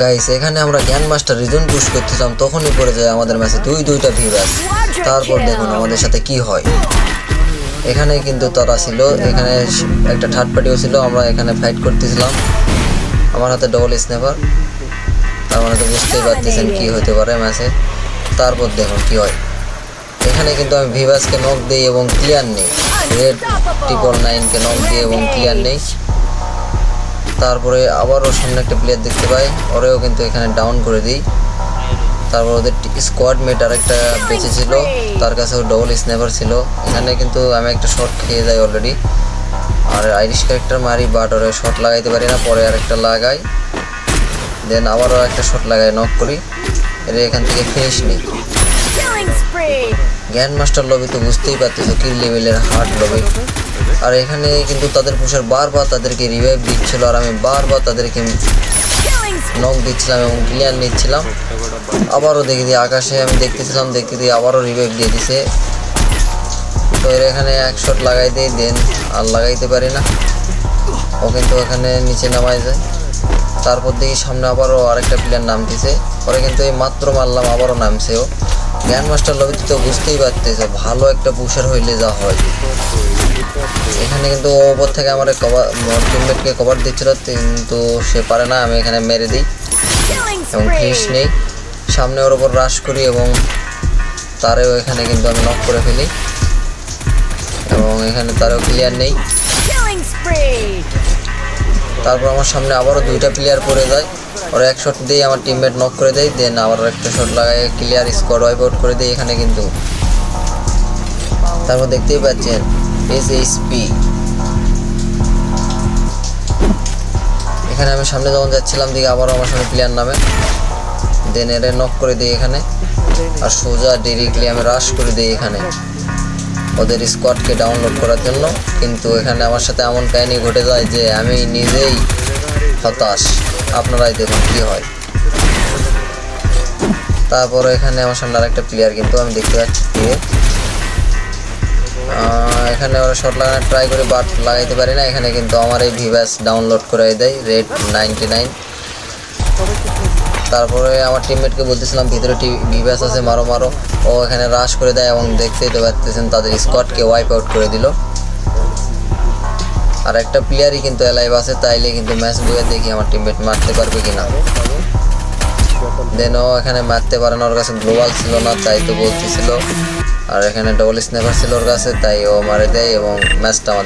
Guys এখানে আমরা গ্যান master reason push করতেছিলাম, তখনই পড়ে যায় আমাদের ম্যাচে দুই, দুইটা ভিভাস তারপর দেখুন আমাদের সাথে কি হয়। এখানে কিন্তু তারা ছিল, এখানে একটা থার্ড পার্টিও ছিল, আমরা এখানে ফাইট করতেছিলাম। আমার হাতে ডবল স্নেপার তার মানে তো বুঝতেই পারতেছেন কী হতে পারে ম্যাচে তারপর দেখুন কি হয়। এখানে কিন্তু আমি ভিভাসকে নক দিই এবং ক্লিয়ার নেই। রেড ট্রিপল নাইনকে নক দিই এবং ক্লিয়ার নেই। তারপরে আবারও সামনে একটা প্লেয়ার দেখতে পাই। ওরেও কিন্তু এখানে ডাউন করে দিই। তারপর ওদের স্কোয়াড মেট আর একটা বেঁচে ছিল। তার কাছেও ডবল স্ন্যাপার ছিল। এখানে কিন্তু আমি একটা শট খেয়ে যাই অলরেডি আর আইরিশ ক্যারেক্টার মারি বাট ওরে শট লাগাইতে পারি না। পরে আর একটা লাগাই। দেন আবারও একটা শট লাগাই নক করি। এর এখান থেকে ফিনিশ নিই! গ্র্যান্ড মাস্টার লবি তো বুঝতেই পারতেছো কি লেভেলের হার্ড লবি আর এখানে কিন্তু তাদের পুষার বারবার তাদেরকে রিভাইভ দিচ্ছিল আর আমি বারবার তাদেরকে নক দিচ্ছিলাম এবং ক্লিয়ার নিচ্ছিলাম। আবারও দেখি দিয়ে আকাশে আমি দেখতেছিলাম দেখতে দিয়ে আবারও রিভাইভ দিয়ে দিছে। তো এর এখানে এক শট লাগাই দিই দেন আর লাগাইতে পারি না। ও কিন্তু এখানে নিচে নামাই যায়। তারপর দেখি সামনে আবারও আরেকটা প্লেয়ার নামতেছে। পরে কিন্তু এই মাত্র মারলাম, আবারও নামছে ও। গ্র্যান্ড মাস্টার লবিতে তো বুঝতেই পারতেছে ভালো একটা পুষার হইলে যা হয়। এখানে কিন্তু ওপর থেকে আমার কভার টিমমেটকে কভার দিচ্ছিল কিন্তু সে পারে না আমি এখানে মেরে দিই। এবং ফিনিশ নেই। সামনে ওর ওপর রাশ করি এবং তারেও এখানে কিন্তু আমি নক করে ফেলি। এবং এখানে তারেও ক্লিয়ার নেই! তারপর আমার সামনে আবারও দুইটা প্লেয়ার পড়ে যায়। ওরা এক শট দিয়ে আমার টিমমেট নক করে দেয় দেন আবার একটা শট লাগাই ক্লিয়ার স্কোয়াড ওয়াইপ আউট করে দেয় এখানে কিন্তু। তারপর দেখতেই পাচ্ছেন এস এইচ পি এখানে আমি সামনে যখন যাচ্ছিলাম দিকে আবারও আমার সামনে প্লেয়ার নামে। দেন এর নক করে দিই এখানে। আর সোজা ডিরেক্টলি আমি রাশ করে দিই এখানে। ওদের স্কোয়াডকে ডাউনলোড করার জন্য। কিন্তু এখানে আমার সাথে এমন কাহিনী ঘটে যায় যে আমি নিজেই হতাশ। আপনারাই দেখুন কি হয়। তারপরে এখানে আমার সামনে আরেকটা প্লেয়ার কিন্তু আমি দেখতে পাচ্ছি এখানে ওরা শর্ট লাগানোর ট্রাই করে বাট লাগাইতে পারি না। এখানে কিন্তু আমার এই ভিভ্যাস ডাউনলোড করে দেয় রেড নাইনটি নাইন তারপরে আমার টিমমেটকে বলতেছিলাম, ভিতরে ভিভ্যাস আছে, মারো মারো। ও এখানে রাশ করে দেয় এবং দেখতেই তো পারতেছেন তাদের স্কোয়াডকে ওয়াইপ আউট করে দিল। আর একটা প্লেয়ারই কিন্তু অ্যালাইভ আছে, তাইলে কিন্তু ম্যাচ বইয়ে দেখি আমার টিমমেট মারতে পারবে কিনা। দেন ও এখানে মারতে পারে না, ওর কাছে গ্লোবাল ছিল না, তাই তো বলতেছিল। আর এখানে ডবল স্নেপার ছিল ওর কাছে, তাই ও মারে দেয় এবং ম্যাচটা আমাদের